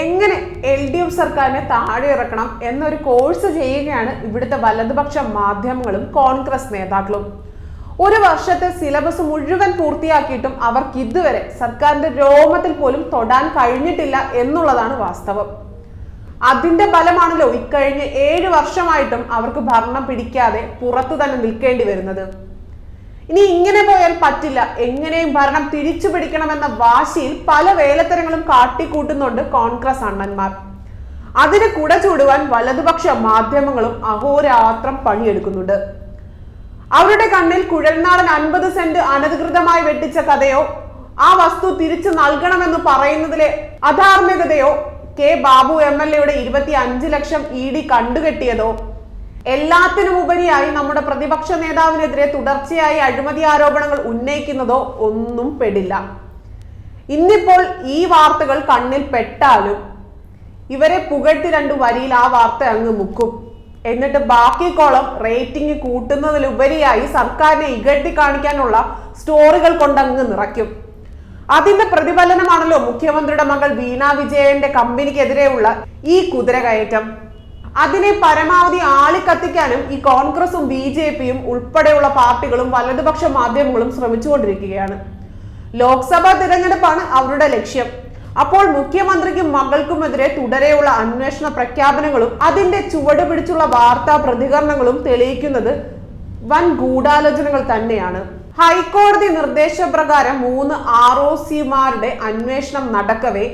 എങ്ങനെ L D F സർക്കാരിനെ താഴെ ഇറക്കണം എന്നൊരു കോഴ്സ് ചെയ്യുകയാണ് ഇവിടുത്തെ വലതുപക്ഷ മാധ്യമങ്ങളും കോൺഗ്രസ് നേതാക്കളും. ഒരു വർഷത്തെ സിലബസ് മുഴുവൻ പൂർത്തിയാക്കിയിട്ടും അവർക്ക് ഇതുവരെ സർക്കാരിന്റെ രോമത്തിൽ പോലും തൊടാൻ കഴിഞ്ഞിട്ടില്ല എന്നുള്ളതാണ് വാസ്തവം. അതിന്റെ ഫലമാണല്ലോ ഇക്കഴിഞ്ഞ് ഏഴ് വർഷമായിട്ടും അവർക്ക് ഭരണം പിടിക്കാതെ പുറത്തു തന്നെ നിൽക്കേണ്ടി വരുന്നത്. ഇനി ഇങ്ങനെ പോയാൽ പറ്റില്ല. എങ്ങനെയും ഭരണം തിരിച്ചു പിടിക്കണമെന്ന വാശിയിൽ പല വേലത്തരങ്ങളും കാട്ടിക്കൂട്ടുന്നുണ്ട് കോൺഗ്രസ് അണ്ണന്മാർ. അതിന് കുട ചൂടുവാൻ വലതുപക്ഷ മാധ്യമങ്ങളും അഹോരാത്രം പണിയെടുക്കുന്നുണ്ട്. അവരുടെ കണ്ണിൽ കുഴൽനാടൻ അൻപത് സെന്റ് അനധികൃതമായി വെട്ടിച്ച കഥയോ ആ വസ്തു തിരിച്ചു നൽകണമെന്ന് പറയുന്നതിലെ അധാർമികതയോ കെ ബാബു എം എൽ എയുടെ ഇരുപത്തി അഞ്ച് ലക്ഷം ഇ ഡി കണ്ടുകെട്ടിയതോ എല്ലാത്തിനും ഉപരിയായി നമ്മുടെ പ്രതിപക്ഷ നേതാവിനെതിരെ തുടർച്ചയായി അഴിമതി ആരോപണങ്ങൾ ഉന്നയിക്കുന്നതോ ഒന്നും പെടില്ല. ഇന്നിപ്പോൾ ഈ വാർത്തകൾ കണ്ണിൽ പെട്ടാലും ഇവരെ പുകഴ്ത്തി രണ്ട് വരിയിൽ ആ വാർത്ത അങ്ങ് മുക്കും. എന്നിട്ട് ബാക്കി കോളം റേറ്റിംഗ് കൂട്ടുന്നതിലുപരിയായി സർക്കാരിനെ ഇകഴ്ത്തി കാണിക്കാനുള്ള സ്റ്റോറികൾ കൊണ്ടങ്ങ് നിറയ്ക്കും. അതിന്റെ പ്രതിഫലനമാണല്ലോ മുഖ്യമന്ത്രിയുടെ മകൾ വീണ വിജയന്റെ കമ്പനിക്കെതിരെയുള്ള ഈ കുതിരകയറ്റം. അതിനെ പരമാവധി ആളിക്കത്തിക്കാനും ഈ കോൺഗ്രസും ബി ജെ പിയും ഉൾപ്പെടെയുള്ള പാർട്ടികളും വലതുപക്ഷ മാധ്യമങ്ങളും ശ്രമിച്ചുകൊണ്ടിരിക്കുകയാണ്. ലോക്സഭാ തിരഞ്ഞെടുപ്പാണ് അവരുടെ ലക്ഷ്യം. അപ്പോൾ മുഖ്യമന്ത്രിക്കും മകൾക്കുമെതിരെ തുടരെയുള്ള അന്വേഷണ പ്രഖ്യാപനങ്ങളും അതിന്റെ ചുവട് പിടിച്ചുള്ള വാർത്താ പ്രതികരണങ്ങളും തെളിയിക്കുന്നത് വൻ ഗൂഢാലോചനകൾ തന്നെയാണ്. ഹൈക്കോടതി നിർദ്ദേശപ്രകാരം മൂന്ന് ആർ ഒ സിമാരുടെ അന്വേഷണം നടക്കവേ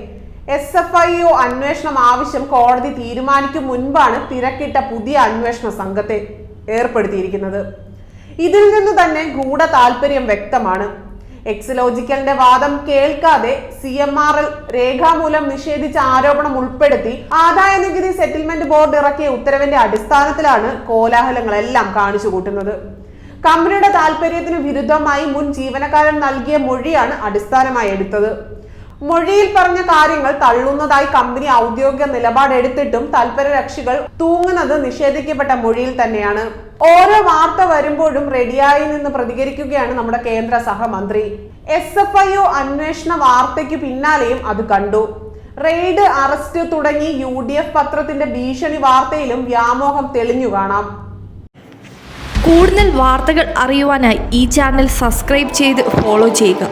എസ് എഫ് ഐ ഒ അന്വേഷണം ആവശ്യം കോടതി തീരുമാനിക്കും മുൻപാണ് തിരക്കിട്ട പുതിയ അന്വേഷണ സംഘത്തെ ഏർപ്പെടുത്തിയിരിക്കുന്നത്. ഇതിൽ നിന്ന് തന്നെ ഗൂഢ താല്പര്യം വ്യക്തമാണ്. എക്സലോജിക്കലിന്റെ വാദം കേൾക്കാതെ സി എം ആർ എൽ രേഖാമൂലം നിഷേധിച്ച ആരോപണം ഉൾപ്പെടുത്തി ആദായ നികുതി സെറ്റിൽമെന്റ് ബോർഡ് ഇറക്കിയ ഉത്തരവിന്റെ അടിസ്ഥാനത്തിലാണ് കോലാഹലങ്ങളെല്ലാം കാണിച്ചു കൂട്ടുന്നത് കമ്പനിയുടെ താല്പര്യത്തിന് വിരുദ്ധമായി മുൻ ജീവനക്കാരൻ നൽകിയ മൊഴിയാണ് അടിസ്ഥാനമായി എടുത്തത്. മൊഴിയിൽ പറഞ്ഞ കാര്യങ്ങൾ തള്ളുന്നതായി കമ്പനി ഔദ്യോഗിക നിലപാടെടുത്തിട്ടും താല്പര്യരക്ഷികൾ തൂങ്ങുന്നത് നിഷേധിക്കപ്പെട്ട മൊഴിയിൽ തന്നെയാണ്. ഓരോ വാർത്ത വരുമ്പോഴും റെഡിയായി നിന്ന് പ്രതികരിക്കുകയാണ് നമ്മുടെ കേന്ദ്ര സഹമന്ത്രി. എസ് എഫ് ഐ ഒ അന്വേഷണ വാർത്തയ്ക്ക് പിന്നാലെയും അത് കണ്ടു. റെയ്ഡ് അറസ്റ്റ് തുടങ്ങി യു ഡി എഫ് പത്രത്തിന്റെ ഭീഷണി വാർത്തയിലും വ്യാമോഹം തെളിഞ്ഞു കാണാം. കൂടുതൽ വാർത്തകൾ അറിയുവാനായി ഈ ചാനൽ സബ്സ്ക്രൈബ് ചെയ്ത് ഫോളോ ചെയ്യുക.